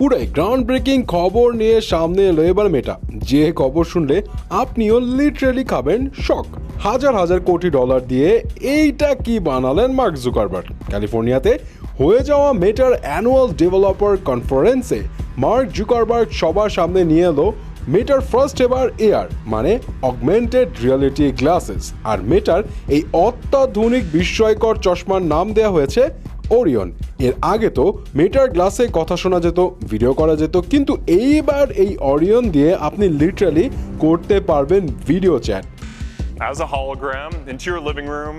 পুরাই ground breaking খবর নিয়ে সামনে এলো এবার মেটা যে খবর শুনলে আপনিও লিটারেলি খাবেন শক হাজার হাজার কোটি ডলার দিয়ে এইটা কি বানালেন মার্ক জুকারবার্গ? ক্যালিফোর্নিয়াতে হয়ে যাওয়া মেটার অ্যানুয়াল ডেভেলপার কনফারেন্সে মার্ক জুকারবার্গ সবার সামনে নিয়ে এলো মেটার ফার্স্ট এবার এয়ার মানে অগমেন্টেড রিয়ালিটি গ্লাসেস আর মেটার এই অত্যাধুনিক বিস্ময়কর চশমার নাম দেওয়া হয়েছে ওরিয়ন এর আগে তো মেটার গ্লাসে কথা শোনা যেত ভিডিও করা যেত, কিন্তু এইবার এই অরিয়ন দিয়ে আপনি লিটারালি করতে পারবেন video chat as a hologram into your living room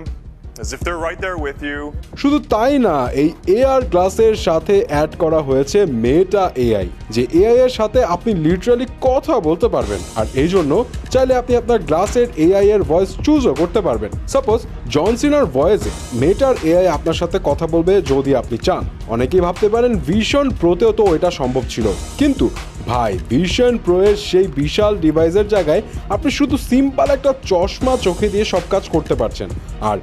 শুধু তাই না, এই এআর গ্লাসের সাথে অ্যাড করা হয়েছে মেটা এআই যে এআই এর সাথে আপনি লিটারালি কথা বলতে পারবেন। আর এই জন্য চাইলে আপনি আপনার গ্লাসের এআই এর ভয়েস চুজও করতে পারবেন। সাপোজ জনসিনার ভয়েসে মেটার এআই আপনার সাথে কথা বলবে যদি আপনি চান। অনেকেই ভাবতে পারেন ভিশন প্রোতেও তো এটা সম্ভব ছিল। কিন্তু ভাই ভিশন প্রো এর সেই বিশাল ডিভাইসের জায়গায় আপনি শুধু সিম্পল একটা চশমা চোখে দিয়ে সব কাজ করতে পারছেন। আর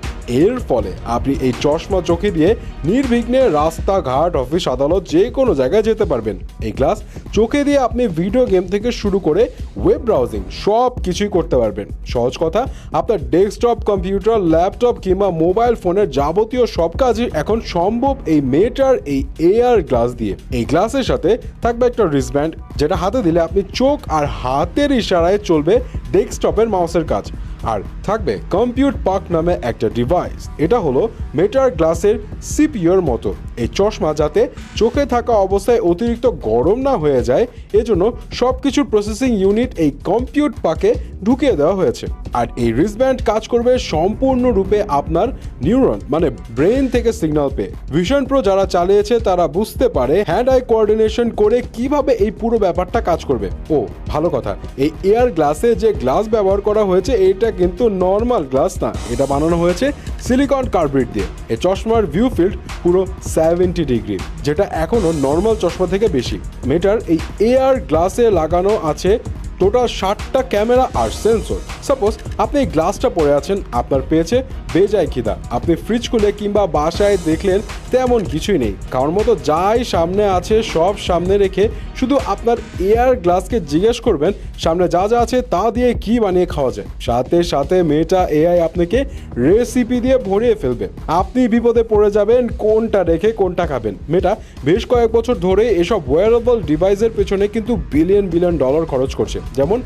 এর ফলে আপনি এই চশমা চোখে দিয়ে নির্বিঘ্নে রাস্তাঘাট, অফিস আদালত যে কোনো জায়গায় যেতে পারবেন। এই গ্লাস চোখে দিয়ে আপনি ভিডিও গেম থেকে শুরু করে ওয়েব ব্রাউজিং সব কিছুই করতে পারবেন। সহজ কথা, আপনার ডেস্কটপ কম্পিউটার ল্যাপটপ কিংবা মোবাইল ফোনের যাবতীয় সব কাজই এখন সম্ভব এই মেটার এই এআর গ্লাস দিয়ে। এই গ্লাসের সাথে থাকবে একটা রিসব্যান্ড যেটা হাতে দিলে আপনি চোখ আর হাতের ইশারায় চলবে ডেস্কটপের মাউসের কাজ। আর থাকবে কম্পিউট পার্ক নামে একটা ডিভাইস এটা হলো মেটার গ্লাসের সিপিওর মতো। এই চশমা যাতে চোখে থাকা অবস্থায় অতিরিক্ত গরম না হয়ে যায়, এজন্য সব কিছুর প্রসেসিং ইউনিট এই কম্পিউট পাকে ঢুকিয়ে দেওয়া হয়েছে। আর এই রিসব্যান্ড কাজ করবে সম্পূর্ণরূপে আপনার নিউরন মানে ব্রেন থেকে সিগন্যাল পেয়ে। ভিশন প্রো যারা চালিয়েছে, তারা বুঝতে পারে হ্যান্ড আই কোঅর্ডিনেশন করে কীভাবে এই পুরো ব্যাপারটা কাজ করবে। ও ভালো কথা। এই এয়ার গ্লাসে যে গ্লাস ব্যবহার করা হয়েছে, এটা কিন্তু নর্মাল গ্লাস না। এটা বানানো হয়েছে সিলিকন কার্বেট দিয়ে। এই চশমার ভিউ ফিল্ড পুরো সেভেন্টি ডিগ্রি যেটা এখনও নর্মাল চশমা থেকে বেশি। মেটার এই এয়ার গ্লাসে লাগানো আছে টোটাল ষাটটা ক্যামেরা আর সেন্সর। সাপোজ আপনি এই গ্লাসটা পরে আছেন, আপনার পেয়েছে বেজায় খিদা। আপনি ফ্রিজ খুলে কিংবা বাসায় দেখলেন তেমন কিছুই নেই। কারোর মতো যাই সামনে আছে, সব সামনে রেখে শুধু আপনার এয়ার গ্লাসকে জিজ্ঞেস করবেন, সামনে যা যা আছে তা দিয়ে কি বানিয়ে খাওয়া যায়। সাথে সাথে মেয়েটা এআই আপনাকে রেসিপি দিয়ে ভরিয়ে ফেলবে। আপনি বিপদে পড়ে যাবেন, কোনটা রেখে কোনটা খাবেন। মেয়েটা বেশ কয়েক বছর ধরে এসব ওয়ারেবল ডিভাইসের পেছনে কিন্তু বিলিয়ন বিলিয়ন ডলার খরচ করছে। যেমন,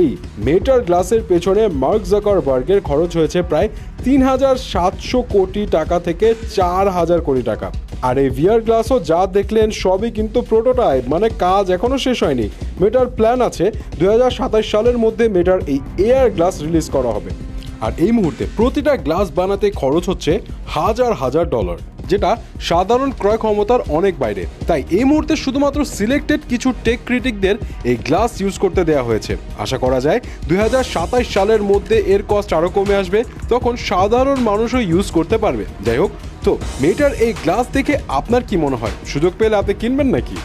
এই মেটার গ্লাসের পেছনে মার্ক জাকারবার্গের খরচ হয়েছে প্রায় তিন হাজার সাতশো কোটি টাকা থেকে চার হাজার কোটি টাকা। আর এই ভিআর গ্লাসও যা দেখলেন সবই কিন্তু প্রোটোটাইপ মানে কাজ এখনও শেষ হয়নি। মেটার প্ল্যান আছে দুই হাজার সাতাশ সালের মধ্যে মেটার এই এয়ার গ্লাস রিলিজ করা হবে। আর এই মুহূর্তে প্রতিটা গ্লাস বানাতে খরচ হচ্ছে হাজার হাজার ডলার। যেটা সাধারণ ক্রয় ক্ষমতার অনেক বাইরে। তাই এই মুহূর্তে শুধুমাত্র সিলেক্টেড কিছু টেক ক্রিটিকদের এই গ্লাস ইউজ করতে দেওয়া হয়েছে। আশা করা যায় দুই সালের মধ্যে এর কস্ট আরও কমে আসবে, তখন সাধারণ মানুষও ইউজ করতে পারবে। যাই হোক, তো মেটার এই গ্লাস দেখে আপনার কি মনে হয়? সুযোগ পেলে আপনি কিনবেন নাকি?